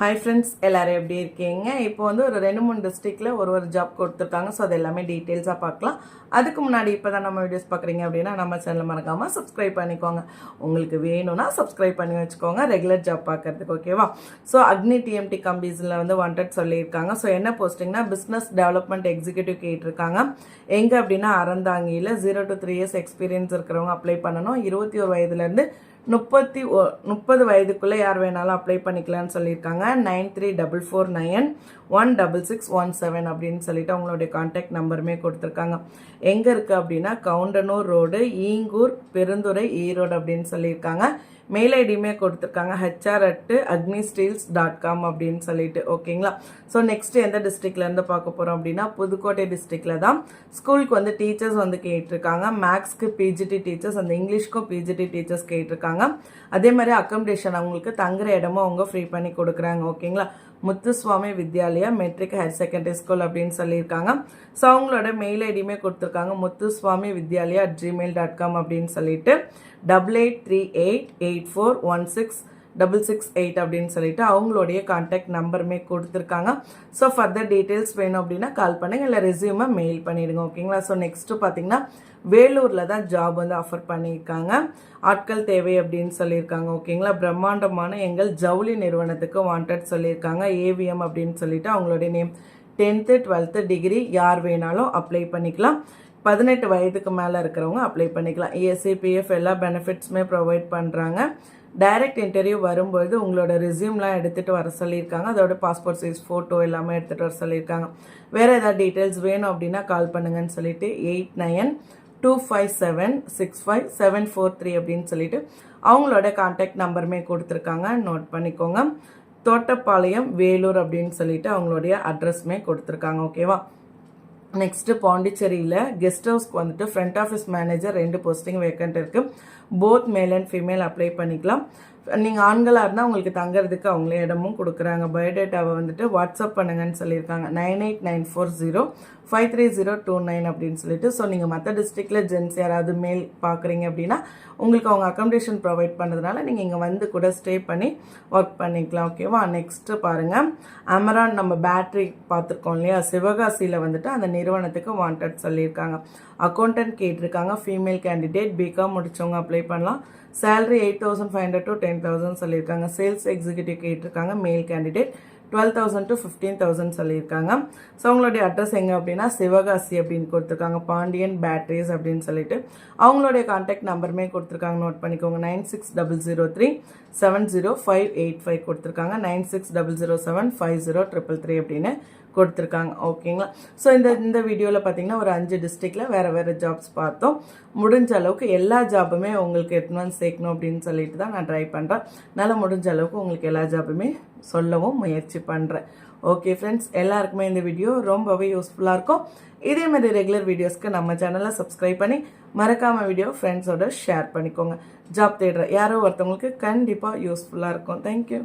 Hi friends எல்லோரும் எப்படி இருக்கீங்க? இப்போ வந்து ஒரு ரெண்டு மூணு டிஸ்ட்ரிக்டில் ஒரு ஒரு ஜாப் கொடுத்துருக்காங்க. ஸோ அது எல்லாமே டீட்டெயில்ஸாக பார்க்கலாம். அதுக்கு முன்னாடி இப்போ தான் நம்ம வீடியோஸ் பார்க்குறீங்க அப்படின்னா நம்ம சேனல் மறக்காமல் சப்ஸ்கிரைப் பண்ணிக்கோங்க. உங்களுக்கு வேணும்னா சப்ஸ்கிரைப் பண்ணி வச்சுக்கோங்க. ரெகுலர் ஜாப் பார்க்கறதுக்கு ஓகேவா ஸோ அக்னி டிஎம்டி கம்பீஸில் வந்து வாண்டட் சொல்லியிருக்காங்க. ஸோ என்ன போஸ்டிங்னா பிஸ்னஸ் டெவலப்மெண்ட் எக்ஸிக்யூட்டிவ் கேட்டிருக்காங்க. எங்கே அப்படின்னா அறந்தாங்கியில் zero to three years experience இருக்கிறவங்க அப்ளை பண்ணணும். இருபத்தி ஒரு வயதுலேருந்து முப்பத்தி ஒ முப்பது வயதுக்குள்ளே யார் வேணாலும் அப்ளை பண்ணிக்கலாம்னு சொல்லியிருக்காங்க. Nine three double four nine one double six one seven அப்படின்னு சொல்லிட்டு அவங்களுடைய காண்டாக்ட் நம்பருமே கொடுத்துருக்காங்க. எங்கே இருக்குது அப்படின்னா கவுண்டனூர் ரோடு ஈங்கூர் பெருந்துறை ஈரோடு அப்படின்னு சொல்லியிருக்காங்க. மெயில் ஐடியுமே கொடுத்துருக்காங்க. HR at Agni steels dot com அப்படின்னு சொல்லிட்டு ஓகேங்களா? ஸோ நெக்ஸ்ட் எந்த டிஸ்ட்ரிக்ட்லேருந்து பார்க்க போகிறோம் அப்படின்னா புதுக்கோட்டை டிஸ்ட்ரிக்டில் தான் ஸ்கூலுக்கு வந்து டீச்சர்ஸ் வந்து கேட்டிருக்காங்க. மேக்ஸ்க்கு பிஜிடி டீச்சர்ஸ் அந்த இங்கிலீஷ்க்கும் பிஜிடி டீச்சர்ஸ் கேட்டிருக்காங்க. அதே மாதிரி அக்கமடேஷன் அவங்களுக்கு தங்குற இடமும் அவங்க ஃப்ரீ பண்ணி கொடுக்குறாங்க ஓகேங்களா? Muthuswamy Vidyalaya matric higher secondary school அப்படின்னு சொல்லியிருக்காங்க. ஸோ அவங்களோட மெயில் ஐடியுமே கொடுத்துருக்காங்க. Muthuswamy Vidyalaya at Gmail dot com அப்படின்னு சொல்லிட்டு. Double eight three eight eight four one six double six eight அப்படின்னு சொல்லிட்டு அவங்களுடைய காண்டாக்ட் நம்பருமே கொடுத்துருக்காங்க. ஸோ ஃபர்தர் டீட்டெயில்ஸ் வேணும் அப்படின்னா கால் பண்ணுங்க. இல்லை ரெசியூமை மெயில் பண்ணிடுங்க ஓகேங்களா ஸோ நெக்ஸ்ட்டு பார்த்தீங்கன்னா வேலூரில் தான் ஜாப் வந்து ஆஃபர் பண்ணியிருக்காங்க. ஆட்கள் தேவை அப்படின்னு சொல்லியிருக்காங்க ஓகேங்களா பிரம்மாண்டமான எங்கள் ஜவுளி நிறுவனத்துக்கு வாண்டட் சொல்லியிருக்காங்க ஏவிஎம் அப்படின்னு சொல்லிட்டு அவங்களுடைய நேம் டென்த்து டுவெல்த்து டிகிரி யார் வேணாலும் அப்ளை பண்ணிக்கலாம். பதினெட்டு வயதுக்கு மேலே இருக்கிறவங்க அப்ளை பண்ணிக்கலாம். ஏசிபிஎஃப் எல்லா பெனிஃபிட்ஸுமே ப்ரொவைட் பண்ணுறாங்க டைரக்ட் இன்டர்வியூ வரும்பொழுது உங்களோட ரெசியூம்லாம் எடுத்துகிட்டு வர சொல்லியிருக்காங்க. அதோட பாஸ்போர்ட் சைஸ் ஃபோட்டோ எல்லாமே எடுத்துகிட்டு வர சொல்லியிருக்காங்க. வேறு ஏதாவது டீட்டெயில்ஸ் வேணும் அப்படின்னா கால் பண்ணுங்கன்னு சொல்லிட்டு eight nine two five seven six five seven four three அப்படின்னு சொல்லிட்டு அவங்களோட கான்டாக்ட் நம்பருமே கொடுத்துருக்காங்க. நோட் பண்ணிக்கோங்க. தோட்டப்பாளையம் வேலூர் அப்படின்னு சொல்லிட்டு அவங்களுடைய அட்ரஸ்மே கொடுத்துருக்காங்க. ஓகேவா நெக்ஸ்ட்டு பாண்டிச்சேரியில் கெஸ்ட் ஹவுஸ்க்கு வந்துட்டு ஃப்ரண்ட் ஆஃபீஸ் மேனேஜர் ரெண்டு போஸ்டிங் வேக்கண்ட் இருக்குது both male and female apply பண்ணிக்கலாம். நீங்கள் ஆண்களாக இருந்தால் உங்களுக்கு தங்குறதுக்கு அவங்களே இடமும் கொடுக்குறாங்க. பயோடேட்டாவை வந்துட்டு வாட்ஸ்அப் பண்ணுங்கன்னு சொல்லியிருக்காங்க. Nine eight nine four zero five three zero two nine அப்படின்னு சொல்லிட்டு. ஸோ நீங்கள் மற்ற டிஸ்ட்ரிக்டில் ஜென்ஸ் யாராவது மேல் பார்க்குறீங்க அப்படின்னா உங்களுக்கு அவங்க அக்கமடேஷன் ப்ரொவைட் பண்ணுறதுனால நீங்கள் இங்கே வந்து கூட ஸ்டே பண்ணி ஒர்க் பண்ணிக்கலாம் ஓகேவா நெக்ஸ்ட்டு பாருங்கள் அமரான் நம்ம பேட்ரி பார்த்துருக்கோம் இல்லையா? சிவகாசியில் வந்துட்டு அந்த நிறுவனத்துக்கு வாண்டட் சொல்லியிருக்காங்க. அக்கௌண்டன்ட் கேட்டிருக்காங்க. ஃபீமேல் கேண்டிடேட் பிகாம் முடிச்சவங்க அப்ளை பண்ணலாம். Salary eight thousand five hundred to ten thousand சொல்லியிருக்காங்க. சேல்ஸ் எக்ஸிக்யூட்டிவ் கேட்டிருக்காங்க. Male candidate twelve thousand to fifteen thousand சொல்லியிருக்காங்க. ஸோ அவங்களுடைய அட்ரஸ் எங்கே அப்படின்னா சிவகாசி அப்படின்னு கொடுத்துருக்காங்க. பாண்டியன் பேட்டரிஸ் அப்படின்னு சொல்லிட்டு. அவங்களுடைய கான்டாக்ட் நம்பருமே கொடுத்துருக்காங்க. நோட் பண்ணிக்கோங்க. Nine six double zero three seven zero five eight five கொடுத்துருக்காங்க. Nine six double zero seven five zero triple three அப்படின்னு கொடுத்துருக்காங்க. ஓகேங்களா ஸோ இந்த இந்த வீடியோவில் பார்த்தீங்கன்னா ஒரு அஞ்சு டிஸ்ட்ரிக்டில் வேறு வேறு ஜாப்ஸ் பார்த்தோம். முடிஞ்ச அளவுக்கு எல்லா ஜாப்புமே உங்களுக்கு எடுத்துன்னு வந்து சேர்க்கணும் அப்படின்னு சொல்லிட்டு தான் நான் ட்ரை பண்ணுறேன் நல்லா முடிஞ்ச அளவுக்கு உங்களுக்கு எல்லா ஜாப்புமே சொல்லவும் முயற்சி பண்ணுறேன் ஓகே ஃப்ரெண்ட்ஸ் எல்லாருக்குமே இந்த வீடியோ ரொம்பவே யூஸ்ஃபுல்லாக இருக்கும். இதே மாதிரி ரெகுலர் வீடியோஸ்க்கு நம்ம சேனலை சப்ஸ்கிரைப் பண்ணி மறக்காமல் வீடியோ ஃப்ரெண்ட்ஸோட ஷேர் பண்ணிக்கோங்க. ஜாப் தேடுற யாரோ ஒருத்தவங்களுக்கு கண்டிப்பாக யூஸ்ஃபுல்லாக இருக்கும். தேங்க்யூ